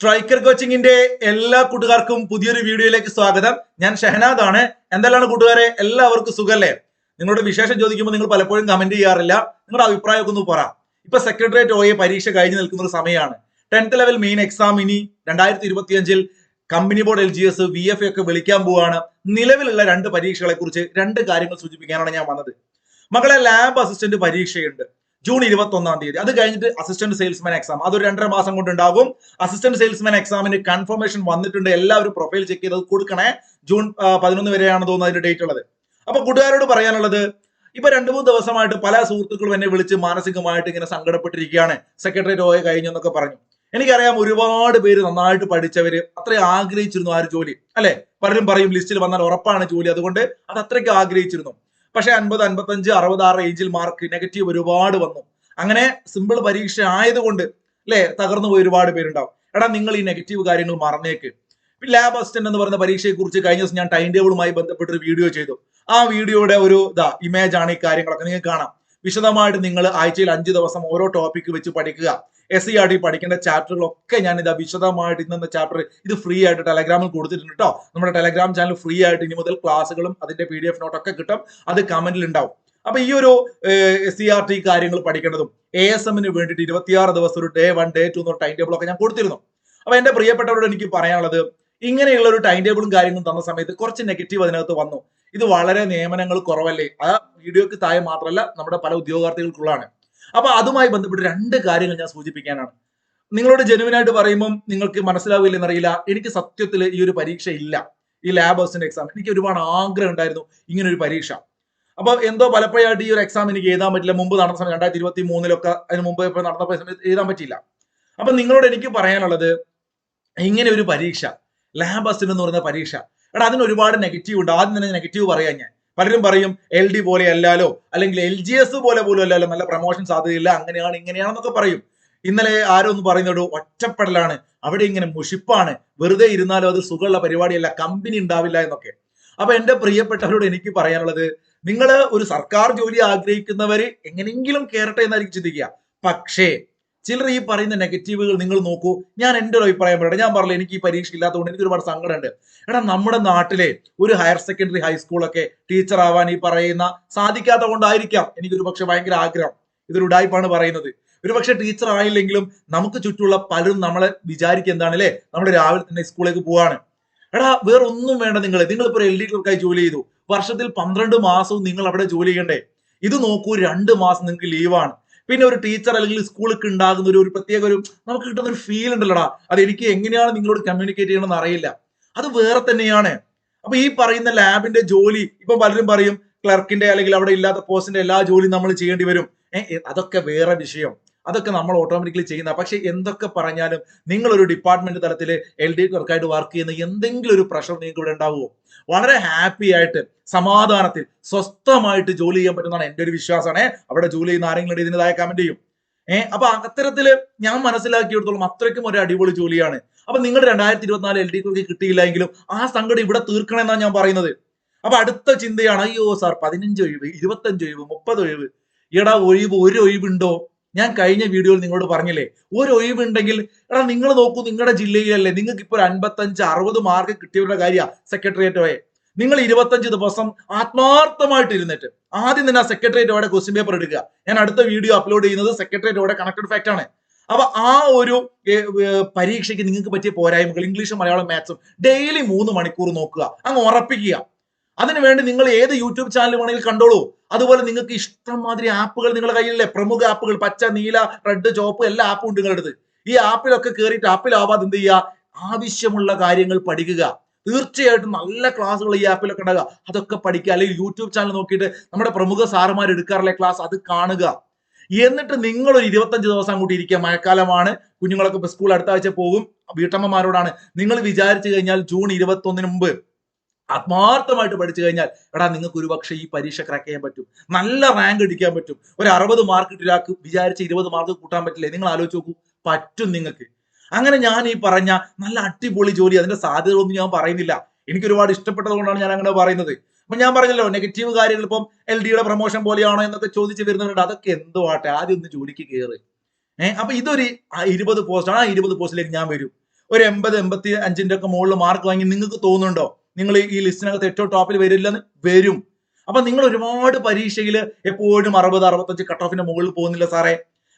Striker കോച്ചിങ്ങിന്റെ എല്ലാ കൂട്ടുകാർക്കും പുതിയൊരു വീഡിയോയിലേക്ക് സ്വാഗതം. ഞാൻ ഷഹനാദ് ആണ് എന്തെല്ലാണ് കൂട്ടുകാരെ? എല്ലാവർക്കും സുഖല്ലേ? നിങ്ങളുടെ വിശേഷം ചോദിക്കുമ്പോൾ നിങ്ങൾ പലപ്പോഴും കമന്റ് ചെയ്യാറില്ല. നിങ്ങളുടെ അഭിപ്രായമൊക്കെ ഒന്ന് പറ. ഇപ്പൊ സെക്രട്ടേറിയറ്റ് ഒയെ പരീക്ഷ കഴിഞ്ഞു നിൽക്കുന്ന ഒരു സമയമാണ്. ടെൻത്ത് ലെവൽ മെയിൻ എക്സാം ഇനി രണ്ടായിരത്തി ഇരുപത്തിയഞ്ചിൽ company board L G S V F ഒക്കെ വിളിക്കാൻ പോവാണ്. നിലവിലുള്ള രണ്ട് പരീക്ഷകളെ കുറിച്ച് രണ്ട് കാര്യങ്ങൾ സൂചിപ്പിക്കാനാണ് ഞാൻ വന്നത്. മകളെ ലാബ് അസിസ്റ്റന്റ് പരീക്ഷയുണ്ട്. ജൂൺ ഇരുപത്തി ഒന്നാം തീയതി. അത് കഴിഞ്ഞിട്ട് അസിസ്റ്റന്റ് സെയിൽസ്മാൻ എക്സാം അതൊരു രണ്ടര മാസം കൊണ്ട് ഉണ്ടാകും. അസിസ്റ്റന്റ് സെയിൽസ്മാൻ എക്സാമിന് കൺഫർമേഷൻ വന്നിട്ടുണ്ട്. എല്ലാവരും പ്രൊഫൈൽ ചെക്ക് ചെയ്ത് കൊടുക്കണേ. ജൂൺ പതിനൊന്ന് വരെയാണ് തോന്നുന്നത് അതിന്റെ ഡേറ്റ് ഉള്ളത്. അപ്പൊ കൂട്ടുകാരോട് പറയാനുള്ളത് ഇപ്പൊ രണ്ടു മൂന്ന് ദിവസമായിട്ട് പല സുഹൃത്തുക്കളും എന്നെ വിളിച്ച് മാനസികമായിട്ട് ഇങ്ങനെ സങ്കടപ്പെട്ടിരിക്കുകയാണ്. സെക്രട്ടേറിയറ്റ് ഓയ കഴിഞ്ഞു എന്നൊക്കെ പറഞ്ഞു. എനിക്കറിയാം ഒരുപാട് പേര് നന്നായിട്ട് പഠിച്ചവര് അത്രയും ആഗ്രഹിച്ചിരുന്നു ആ ഒരു ജോലി. അല്ലെ? പലരും പറയും ലിസ്റ്റിൽ വന്നാൽ ഉറപ്പാണ് ജോലി. അതുകൊണ്ട് അത് അത്രയ്ക്ക് ആഗ്രഹിച്ചിരുന്നു. പക്ഷെ അൻപത് അൻപത്തഞ്ച് അറുപത് ആ റേഞ്ചിൽ മാർക്ക് നെഗറ്റീവ് ഒരുപാട് വന്നു. അങ്ങനെ സിമ്പിൾ പരീക്ഷ ആയതുകൊണ്ട് അല്ലെ തകർന്നു പോയി ഒരുപാട് പേരുണ്ടാവും. എടാ നിങ്ങൾ ഈ നെഗറ്റീവ് കാര്യങ്ങൾ മറന്നേക്ക്. ലാബ് അസിസ്റ്റന്റ് എന്ന് പറയുന്ന പരീക്ഷയെ കുറിച്ച് കഴിഞ്ഞ ദിവസം ഞാൻ ടൈം ടേബിളുമായി ബന്ധപ്പെട്ട് ഒരു വീഡിയോ ചെയ്തു. ആ വീഡിയോയുടെ ഒരു ഇതാ ഇമേജ് ആണ് ഈ കാര്യങ്ങളൊക്കെ നിങ്ങൾക്ക് കാണാം. വിശദമായിട്ട് നിങ്ങൾ ആഴ്ചയിൽ അഞ്ച് ദിവസം ഓരോ ടോപ്പിക്ക് വെച്ച് പഠിക്കുക. എസ് സി ആർ ടി പഠിക്കേണ്ട ചാപ്റ്ററുകളൊക്കെ ഞാൻ ഇതാ വിശദമായിട്ട് ഇന്നത്തെ ചാപ്റ്റർ ഇത് ഫ്രീ ആയിട്ട് ടെലഗ്രാമിൽ കൊടുത്തിട്ടുണ്ട് കേട്ടോ നമ്മുടെ ടെലഗ്രാം ചാനൽ ഫ്രീ ആയിട്ട് ഇനി മുതൽ ക്ലാസ്സുകളും അതിന്റെ പി ഡി എഫ് നോട്ടൊക്കെ കിട്ടും. അത് കമന്റിൽ ഉണ്ടാവും. അപ്പൊ ഈ ഒരു സി ആർ ടി കാര്യങ്ങൾ പഠിക്കേണ്ടതും എ എസ് എമ്മിന് വേണ്ടിയിട്ട് ഇരുപത്തിയാറ് ദിവസം ഒരു day one day two time table ഒക്കെ ഞാൻ കൊടുത്തിരുന്നു. അപ്പൊ എന്റെ പ്രിയപ്പെട്ടവരോട് എനിക്ക് പറയാനുള്ളത് ഇങ്ങനെയുള്ള ഒരു ടൈം ടേബിളും കാര്യങ്ങളും തന്ന സമയത്ത് കുറച്ച് നെഗറ്റീവ് അതിനകത്ത് വന്നു. ഇത് വളരെ നിയമനങ്ങൾ കുറവല്ലേ? ആ വീഡിയോക്ക് താഴെ മാത്രമല്ല നമ്മുടെ പല ഉദ്യോഗാർത്ഥികൾക്കുള്ളതാണ്. അപ്പൊ അതുമായി ബന്ധപ്പെട്ട് രണ്ട് കാര്യങ്ങൾ ഞാൻ സൂചിപ്പിക്കാനാണ്. നിങ്ങളോട് ജെനുവിനായിട്ട് പറയുമ്പം നിങ്ങൾക്ക് മനസ്സിലാവില്ലെന്നറിയില്ല എനിക്ക് സത്യത്തിൽ ഈ ഒരു പരീക്ഷ ഇല്ല. ഈ ലാബ് ഹൗസിന്റെ എക്സാം എനിക്ക് ഒരുപാട് ആഗ്രഹം ഉണ്ടായിരുന്നു ഇങ്ങനെ ഒരു പരീക്ഷ. അപ്പൊ എന്തോ പലപ്പോഴായിട്ട് ഈ ഒരു എക്സാം എനിക്ക് എഴുതാൻ പറ്റില്ല. മുമ്പ് നടന്ന സമയം രണ്ടായിരത്തി ഇരുപത്തി മൂന്നിലൊക്കെ അതിന് മുമ്പ് നടന്ന സമയത്ത് എഴുതാൻ പറ്റില്ല. അപ്പൊ നിങ്ങളോട് എനിക്ക് പറയാനുള്ളത് ഇങ്ങനെ ഒരു പരീക്ഷ. ലാബ് അസിസ്റ്റന്റ് എന്ന് പറയുന്ന പരീക്ഷ. എടാ അതിന് ഒരുപാട് നെഗറ്റീവ് ഉണ്ട്. ആദ്യം തന്നെ നെഗറ്റീവ് പറയാം ഞാൻ. പലരും പറയും എൽ ഡി പോലെ അല്ലാലോ അല്ലെങ്കിൽ എൽ ജി എസ് പോലെ പോലും അല്ലാലോ നല്ല പ്രൊമോഷൻ സാധ്യതയില്ല അങ്ങനെയാണ് ഇങ്ങനെയാണെന്നൊക്കെ പറയും. ഇന്നലെ ആരോ ഒന്ന് പറയുന്നത് ഒറ്റപ്പെടലാണ്. അവിടെ ഇങ്ങനെ മുഷിപ്പാണ്. വെറുതെ ഇരുന്നാലും അത് സുഖമുള്ള പരിപാടിയല്ല കമ്പനി ഉണ്ടാവില്ല എന്നൊക്കെ. അപ്പൊ എന്റെ പ്രിയപ്പെട്ടവരോട് എനിക്ക് പറയാനുള്ളത് നിങ്ങൾ ഒരു സർക്കാർ ജോലി ആഗ്രഹിക്കുന്നവര് എങ്ങനെയെങ്കിലും കയറട്ടെ എന്നായിരിക്കും ചിന്തിക്കുക. പക്ഷേ ചിലർ ഈ പറയുന്ന നെഗറ്റീവുകൾ നിങ്ങൾ നോക്കൂ. ഞാൻ എന്റെ ഒരു അഭിപ്രായം പറയട്ടെ. ഞാൻ പറഞ്ഞില്ല എനിക്ക് ഈ പരീക്ഷ ഇല്ലാത്തതുകൊണ്ട് എനിക്ക് ഒരുപാട് സങ്കടമുണ്ട്. എടാ നമ്മുടെ നാട്ടിലെ ഒരു ഹയർ സെക്കൻഡറി ഹൈസ്കൂളൊക്കെ ടീച്ചർ ആവാൻ ഈ പറയുന്ന സാധിക്കാത്ത കൊണ്ടായിരിക്കാം എനിക്ക് ഒരു പക്ഷെ ഭയങ്കര ആഗ്രഹം. ഇതൊരു ഉടായ്പാണ് പറയുന്നത്. ഒരു പക്ഷെ ടീച്ചർ ആയില്ലെങ്കിലും നമുക്ക് ചുറ്റുള്ള പലരും നമ്മളെ വിചാരിക്കുക എന്താണ് അല്ലേ നമ്മൾ രാവിലെ തന്നെ സ്കൂളിലേക്ക് പോവാണ്. എടാ വേറെ ഒന്നും വേണ്ട നിങ്ങൾ നിങ്ങളിപ്പോ എൽ ഡി ക്ലർക്കായി ജോലി ചെയ്തു. വർഷത്തിൽ പന്ത്രണ്ട് മാസവും നിങ്ങൾ അവിടെ ജോലി ചെയ്യണ്ടേ? ഇത് നോക്കൂ രണ്ട് മാസം നിങ്ങൾക്ക് ലീവാണ് പിന്നെ ഒരു ടീച്ചർ അല്ലെങ്കിൽ സ്കൂളിൽ ഉണ്ടാകുന്ന ഒരു പ്രത്യേക ഒരു നമുക്ക് കിട്ടുന്ന ഒരു ഫീൽ ഉണ്ടല്ലോടാ. അത് എനിക്ക് എങ്ങനെയാണ് നിങ്ങളോട് കമ്മ്യൂണിക്കേറ്റ് ചെയ്യണമെന്ന് അറിയില്ല. അത് വേറെ തന്നെയാണ്. അപ്പൊ ഈ പറയുന്ന ലാബിന്റെ ജോലി ഇപ്പൊ പലരും പറയും ക്ലർക്കിന്റെ അല്ലെങ്കിൽ അവിടെ ഇല്ലാത്ത പോസ്റ്റിന്റെ എല്ലാ ജോലിയും നമ്മൾ ചെയ്യേണ്ടി വരും. അതൊക്കെ വേറെ വിഷയം. അതൊക്കെ നമ്മൾ ഓട്ടോമാറ്റിക്കലി ചെയ്യുന്ന പക്ഷെ എന്തൊക്കെ പറഞ്ഞാലും നിങ്ങൾ ഒരു ഡിപ്പാർട്ട്മെന്റ് തലത്തിൽ എൽ ഡി വർക്കായിട്ട് വർക്ക് ചെയ്യുന്ന എന്തെങ്കിലും ഒരു പ്രഷർ നിങ്ങൾക്ക് ഇവിടെ ഉണ്ടാവുമോ? വളരെ ഹാപ്പി ആയിട്ട് സമാധാനത്തിൽ സ്വസ്ഥമായിട്ട് ജോലി ചെയ്യാൻ പറ്റുന്നതാണ് എന്റെ ഒരു വിശ്വാസമാണ്. അവിടെ ജോലി ചെയ്യുന്ന ആരെങ്കിലും ഇതിന്റെതായ കമന്റ് ചെയ്യും. ഏഹ് അപ്പൊ അത്തരത്തിൽ ഞാൻ മനസ്സിലാക്കിയെടുത്തോളം അത്രയ്ക്കും ഒരു അടിപൊളി ജോലിയാണ്. അപ്പൊ നിങ്ങൾ രണ്ടായിരത്തി ഇരുപത്തിനാല് എൽ ഡി കുറിക്ക് കിട്ടിയില്ല എങ്കിലും ആ സങ്കടം ഇവിടെ തീർക്കണമെന്നാണ് ഞാൻ പറയുന്നത്. അപ്പൊ അടുത്ത ചിന്തയാണ് അയ്യോ സാർ പതിനഞ്ച് ഒഴിവ് ഇരുപത്തഞ്ച് ഒഴിവ് മുപ്പത് ഒഴിവ്. എടാ ഒഴിവ് ഒരു ഒഴിവുണ്ടോ? ഞാൻ കഴിഞ്ഞ വീഡിയോയിൽ നിങ്ങളോട് പറഞ്ഞില്ലേ ഒരു ഒഴിവുണ്ടെങ്കിൽ എടാ നിങ്ങൾ നോക്കൂ നിങ്ങളുടെ ജില്ലയിലല്ലേ നിങ്ങൾക്ക് ഇപ്പോൾ ഒരു അൻപത്തഞ്ച് അറുപത് മാർക്ക് കിട്ടിയവരുടെ കാര്യമാണ് സെക്രട്ടേറിയറ്റ് നിങ്ങൾ ഇരുപത്തഞ്ച് ദിവസം ആത്മാർത്ഥമായിട്ട് ഇരുന്നിട്ട് ആദ്യം തന്നെ ആ സെക്രട്ടേറിയറ്റോടെ ക്വസ്റ്റ്യൻ പേപ്പർ എടുക്കുക. ഞാൻ അടുത്ത വീഡിയോ അപ്ലോഡ് ചെയ്യുന്നത് സെക്രട്ടേറിയറ്റോടെ കണക്റ്റഡ് ഫാക്റ്റ് ആണ്. അപ്പൊ ആ ഒരു പരീക്ഷയ്ക്ക് നിങ്ങൾക്ക് പറ്റിയ പോരായ്മകൾ ഇംഗ്ലീഷും മലയാളം മാത്സും ഡെയിലി മൂന്ന് മണിക്കൂർ നോക്കുക. അങ്ങ് ഉറപ്പിക്കുക. അതിനുവേണ്ടി നിങ്ങൾ ഏത് യൂട്യൂബ് ചാനൽ വേണമെങ്കിൽ കണ്ടോളൂ. അതുപോലെ നിങ്ങൾക്ക് ഇഷ്ടം മാതിരി ആപ്പുകൾ നിങ്ങളുടെ കയ്യിലല്ലേ? പ്രമുഖ ആപ്പുകൾ പച്ച നീല റെഡ് ചോപ്പ് എല്ലാ ആപ്പും ഉണ്ട് നിങ്ങളുടെ അടുത്ത്. ഈ ആപ്പിലൊക്കെ കയറിയിട്ട് ആപ്പിലാവാതെ എന്ത് ചെയ്യുക? ആവശ്യമുള്ള കാര്യങ്ങൾ പഠിക്കുക. തീർച്ചയായിട്ടും നല്ല ക്ലാസ്സുകൾ ഈ ആപ്പിലൊക്കെ ഉണ്ടാകുക അതൊക്കെ പഠിക്കുക. അല്ലെങ്കിൽ യൂട്യൂബ് ചാനൽ നോക്കിയിട്ട് നമ്മുടെ പ്രമുഖ സാറുമാർ എടുക്കാറുള്ള ക്ലാസ്? അത് കാണുക. എന്നിട്ട് നിങ്ങൾ ഒരു ഇരുപത്തഞ്ച് ദിവസം അങ്ങോട്ട് ഇരിക്കുക. മഴക്കാലമാണ്. കുഞ്ഞുങ്ങളൊക്കെ സ്കൂൾ അടുത്ത ആഴ്ച പോകും. വീട്ടമ്മമാരോടാണ്. നിങ്ങൾ വിചാരിച്ചു കഴിഞ്ഞാൽ ജൂൺ ഇരുപത്തി ഒന്നിന് മുമ്പ് ആത്മാർത്ഥമായിട്ട് പഠിച്ചു കഴിഞ്ഞാൽ എടാ നിങ്ങൾക്ക് ഒരുപക്ഷെ ഈ പരീക്ഷ ക്രാക്ക് ചെയ്യാൻ പറ്റും. നല്ല റാങ്ക് അടിക്കാൻ പറ്റും. ഒരു അറുപത് മാർക്ക് ഒരാൾക്ക് വിചാരിച്ച ഇരുപത് മാർക്ക് കൂട്ടാൻ പറ്റില്ലേ? നിങ്ങൾ ആലോചിച്ച് നോക്കൂ പറ്റും നിങ്ങൾക്ക്. അങ്ങനെ ഞാൻ ഈ പറഞ്ഞ നല്ല അടിപൊളി ജോലി അതിന്റെ സാധ്യതകളൊന്നും ഞാൻ പറയുന്നില്ല. എനിക്ക് ഒരുപാട് ഇഷ്ടപ്പെട്ടത് കൊണ്ടാണ് ഞാൻ അങ്ങനെ പറയുന്നത്. അപ്പൊ ഞാൻ പറഞ്ഞല്ലോ നെഗറ്റീവ് കാര്യങ്ങൾ ഇപ്പം എൽ ഡിയുടെ പ്രൊമോഷൻ പോലെയാണോ എന്നൊക്കെ ചോദിച്ചു വരുന്നുണ്ട് അതൊക്കെ എന്തോ ആട്ടെ ആദ്യം ഒന്ന് ജോലിക്ക് കയറി ഏഹ് അപ്പൊ ഇതൊരു ഇരുപത് പോസ്റ്റ് ആ ഇരുപത് പോസ്റ്റിലേക്ക് ഞാൻ വരും. ഒരു എൺപത് എൺപത്തി അഞ്ചിന്റെ ഒക്കെ മുകളിൽ മാർക്ക് വാങ്ങി നിങ്ങൾക്ക് തോന്നുന്നുണ്ടോ? നിങ്ങൾ ഈ ലിസ്റ്റിനകത്ത് ഏറ്റവും ടോപ്പിൽ വരില്ലെന്ന് വരും. അപ്പൊ നിങ്ങൾ ഒരുപാട് പരീക്ഷയിൽ എപ്പോഴും അറുപത് അറുപത്തഞ്ച് കട്ട് ഓഫിന്റെ മുകളിൽ പോകുന്നില്ല സാറേ.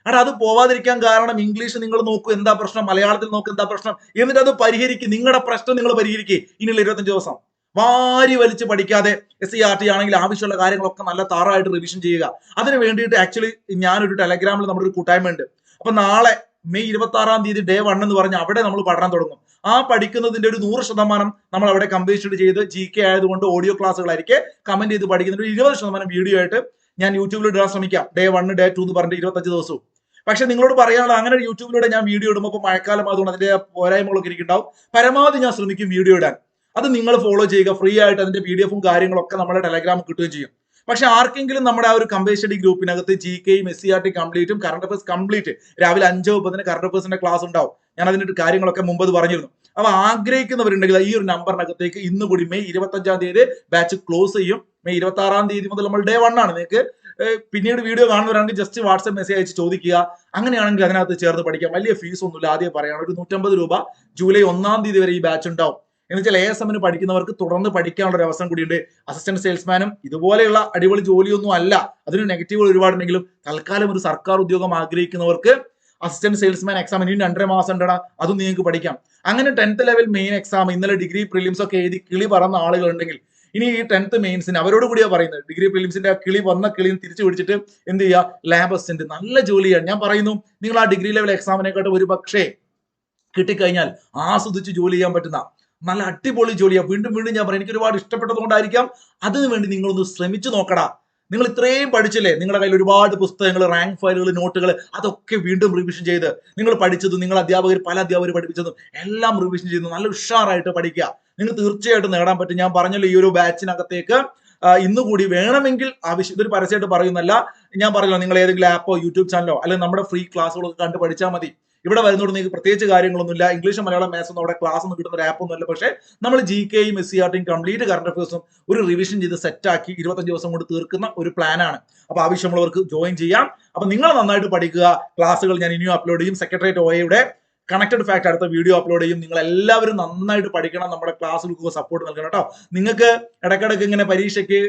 അവിടെ അത് പോവാതിരിക്കാൻ കാരണം ഇംഗ്ലീഷ് നിങ്ങൾ നോക്കൂ എന്താ പ്രശ്നം? മലയാളത്തിൽ നോക്കൂ എന്താ പ്രശ്നം? എന്നിട്ട് അത് പരിഹരിക്കും. നിങ്ങളുടെ പ്രശ്നം നിങ്ങൾ പരിഹരിക്കുക ഇനിയുള്ള ഇരുപത്തഞ്ച് ദിവസം. വാരി വലിച്ച് പഠിക്കാതെ എസ് സി ആർ ടി ആണെങ്കിൽ ആവശ്യമുള്ള കാര്യങ്ങളൊക്കെ നല്ല താറായിട്ട് റിവിഷൻ ചെയ്യുക. അതിന് വേണ്ടിയിട്ട് ആക്ച്വലി ഞാനൊരു ടെലഗ്രാമിൽ നമ്മുടെ ഒരു കൂട്ടായ്മ ഉണ്ട് അപ്പൊ നാളെ മെയ് ഇരുപത്തി ആറാം തീയതി ഡേ വൺ എന്ന് പറഞ്ഞ് അവിടെ നമ്മൾ പഠനം തുടങ്ങും. ആ പഠിക്കുന്നതിന്റെ ഒരു നൂറ് ശതമാനം നമ്മൾ അവിടെ കമ്പീഷൻ ചെയ്ത് ജി കെ ആയതുകൊണ്ട് ഓഡിയോ ക്ലാസ്സുകളായിരിക്കും കമന്റ് ചെയ്ത് പഠിക്കുന്ന ഒരു ഇരുപത് ശതമാനം വീഡിയോ ആയിട്ട് ഞാൻ യൂട്യൂബിൽ ഇടാൻ ശ്രമിക്കാം. ഡേ വൺ ഡേ ടു എന്ന് പറഞ്ഞിട്ട് ഇരുപത്തഞ്ച് ദിവസവും. പക്ഷെ നിങ്ങളോട് പറയാനുള്ള അങ്ങനെ യൂട്യൂബിലൂടെ ഞാൻ വീഡിയോ ഇടുമ്പോൾ മഴക്കാലം അതുകൊണ്ട് അതിന്റെ പോരായ്മകളൊക്കെ എനിക്കുണ്ടാവും. പരമാവധി ഞാൻ ശ്രമിക്കും വീഡിയോ ഇടാൻ. അത് നിങ്ങൾ ഫോളോ ചെയ്യുക. ഫ്രീ ആയിട്ട് അതിന്റെ പി ഡി എഫും കാര്യങ്ങളൊക്കെ നമ്മുടെ ടെലഗ്രാം കിട്ടുകയും ചെയ്യും. പക്ഷെ ആർക്കെങ്കിലും നമ്മുടെ ആ ഒരു കമ്പേ സ്റ്റഡി ഗ്രൂപ്പിനകത്ത് ജി കെയും എസ് സി ആർ ടി കംപ്ലീറ്റും കറണ്ട് അഫേഴ്സ് കംപ്ലീറ്റ് രാവിലെ അഞ്ചോ മുപ്പതിന് കറണ്ട് അഫേഴ്സിന്റെ ക്ലാസ് ഉണ്ടാവും. ഞാൻ അതിന്റെ കാര്യങ്ങളൊക്കെ മുമ്പ് പറഞ്ഞിരുന്നു. അപ്പൊ ആഗ്രഹിക്കുന്നവരുണ്ടെങ്കിൽ ഈ ഒരു നമ്പറിനകത്തേക്ക് ഇന്ന് കൂടി മെയ് ഇരുപത്തഞ്ചാം തീയതി ബാച്ച് ക്ലോസ് ചെയ്യും. മെയ് ഇരുപത്തി ആറാം തീയതി മുതൽ നമ്മൾ ഡേ വൺ ആണ്. നിങ്ങൾക്ക് പിന്നീട് വീഡിയോ കാണുന്നവരാണെങ്കിൽ ജസ്റ്റ് വാട്സ്ആപ്പ് മെസ്സേജ് അയച്ച് ചോദിക്കുക. അങ്ങനെയാണെങ്കിൽ അതിനകത്ത് ചേർന്ന് പഠിക്കാം. വലിയ ഫീസ് ഒന്നുമില്ല. ആദ്യം പറയാണ് ഒരു നൂറ്റമ്പത് രൂപ ജൂലൈ ഒന്നാം തീയതി വരെ ഈ ബാച്ച് ഉണ്ടാവും. എന്ന് വെച്ചാൽ എ എസ് എമ്മിന് പഠിക്കുന്നവർക്ക് തുടർന്ന് പഠിക്കാനുള്ള ഒരു അവസരം കൂടിയുണ്ട്. അസിസ്റ്റന്റ് സെയിൽസ്മാനും ഇതുപോലെയുള്ള അടിപൊളി ജോലിയൊന്നും അല്ല. അതിന് നെഗറ്റീവുകൾ ഒരുപാടുണ്ടെങ്കിലും തൽക്കാലം ഒരു സർക്കാർ ഉദ്യോഗം ആഗ്രഹിക്കുന്നവർക്ക് അസിസ്റ്റന്റ് സെയിൽസ്മാൻ എക്സാം ഇനി രണ്ടര മാസം ഉണ്ടടാ അതും നിങ്ങൾക്ക് പഠിക്കാം. അങ്ങനെ ടെൻത്ത് ലെവൽ മെയിൻ എക്സാം ഇന്നലെ ഡിഗ്രി പ്രിലിംസ് ഒക്കെ എഴുതി കിളി പറന്ന ആളുകളുണ്ടെങ്കിൽ ഇനി ഈ ടെൻത്ത് മെയിൻസിന് അവരോട് കൂടിയാണ് പറയുന്നത് ഡിഗ്രി പ്രിലിംസിന്റെ കിളി വന്ന കിളിയും തിരിച്ചു പിടിച്ചിട്ട് എന്ത് ചെയ്യുക? ലാബ് അസിസ്റ്റന്റ് നല്ല ജോലിയാണ്. ഞാൻ പറയുന്നു നിങ്ങൾ ആ ഡിഗ്രി ലെവൽ എക്സാമിനെക്കാട്ടും ഒരു പക്ഷേ കിട്ടിക്കഴിഞ്ഞാൽ ആസ്വദിച്ച് ജോലി ചെയ്യാൻ പറ്റുന്ന നല്ല അടിപൊളി ജോലിയാണ് വീണ്ടും വീണ്ടും ഞാൻ പറയും എനിക്ക് ഒരുപാട് ഇഷ്ടപ്പെട്ടതുകൊണ്ടായിരിക്കാം. അതിനു വേണ്ടി നിങ്ങളൊന്ന് ശ്രമിച്ചു നോക്കടാ. നിങ്ങൾ ഇത്രയും പഠിച്ചില്ലേ? നിങ്ങളുടെ കയ്യിൽ ഒരുപാട് പുസ്തകങ്ങൾ റാങ്ക് ഫയലുകൾ നോട്ടുകൾ അതൊക്കെ വീണ്ടും റിവിഷൻ ചെയ്ത് നിങ്ങൾ പഠിച്ചതും നിങ്ങൾ അധ്യാപകർ പല അധ്യാപകർ പഠിപ്പിച്ചതും എല്ലാം റിവിഷൻ ചെയ്ത്. നല്ല ഉഷാറായിട്ട് പഠിക്കുക. നിങ്ങൾ തീർച്ചയായിട്ടും നേടാൻ പറ്റും. ഞാൻ പറഞ്ഞല്ലോ ഈ ഒരു ബാച്ചിനകത്തേക്ക് ആ, ഇന്ന് കൂടി വേണമെങ്കിൽ ആവശ്യം ഇതൊരു പരസ്യമായിട്ട് പറയുന്നല്ല ഞാൻ പറഞ്ഞല്ലോ നിങ്ങൾ ഏതെങ്കിലും ആപ്പോ യൂട്യൂബ് ചാനലോ അല്ലെങ്കിൽ നമ്മുടെ ഫ്രീ ക്ലാസ്സുകളൊക്കെ കണ്ട് പഠിച്ചാൽ മതി. ഇവിടെ വരുന്നോട് നിങ്ങൾക്ക് പ്രത്യേകിച്ച് കാര്യങ്ങളൊന്നുമില്ല. ഇംഗ്ലീഷ് മലയാളം മാത്സ് ഒന്നും അവിടെ ക്ലാസ് ഒന്നും കിട്ടുന്ന ഒരു ആപ്പ് ഒന്നുമില്ല. പക്ഷേ നമ്മൾ ജി കെയും എസ് സി ആർ ടിയും കംപ്ലീറ്റ് കറണ്ട് അഫയേഴ്സും ഒരു റിവിഷൻ ചെയ്ത് സെറ്റാക്കി ഇരുപത്തഞ്ച് ദിവസം കൊണ്ട് തീർക്കുന്ന ഒരു പ്ലാനാണ് അപ്പോൾ ആവശ്യമുള്ളവർക്ക് ജോയിൻ ചെയ്യാം. അപ്പൊ നിങ്ങൾ നന്നായിട്ട് പഠിക്കുക. ക്ലാസ്സുകൾ ഞാൻ ഇനിയും അപ്ലോഡ് ചെയ്യും. സെക്രട്ടേറിയറ്റ് ഒയുടെ കണക്റ്റഡ് ഫാക്ട് അടുത്ത വീഡിയോ അപ്ലോഡ് ചെയ്യും. നിങ്ങൾ എല്ലാവരും നന്നായിട്ട് പഠിക്കണം. നമ്മുടെ ക്ലാസ് ക്ലാസ്സുകൾക്ക് സപ്പോർട്ട് നൽകണം കേട്ടോ. നിങ്ങൾക്ക് ഇടയ്ക്കിടയ്ക്ക് ഇങ്ങനെ പരീക്ഷയ്ക്ക്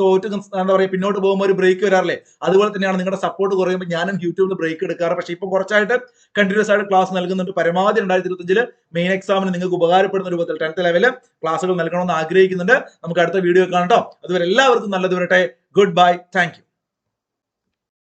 തോറ്റ് എന്താ പറയുക പിന്നോട്ട് പോകുമ്പോൾ ഒരു ബ്രേക്ക് വരാറില്ലേ? അതുപോലെ തന്നെയാണ് നിങ്ങളുടെ സപ്പോർട്ട് കുറയുമ്പോൾ ഞാനും യൂട്യൂബിൽ ബ്രേക്ക് എടുക്കാറ്. പക്ഷേ ഇപ്പം കുറച്ചായിട്ട് കണ്ടിന്യൂസ് ആയിട്ട് ക്ലാസ് നൽകുന്നുണ്ട്. പരമാവധി രണ്ടായിരത്തി ഇരുപത്തഞ്ചിൽ മെയിൻ എക്സാമിന് നിങ്ങൾക്ക് ഉപകാരപ്പെടുന്ന രൂപത്തിൽ ടെൻത്ത് ലെവലിൽ ക്ലാസ്സുകൾ നൽകണമെന്ന് ആഗ്രഹിക്കുന്നുണ്ട്. നമുക്ക് അടുത്ത വീഡിയോ കാണാം കാണട്ടോ അതുവരെ എല്ലാവർക്കും നല്ലത് വരട്ടെ. Good bye thank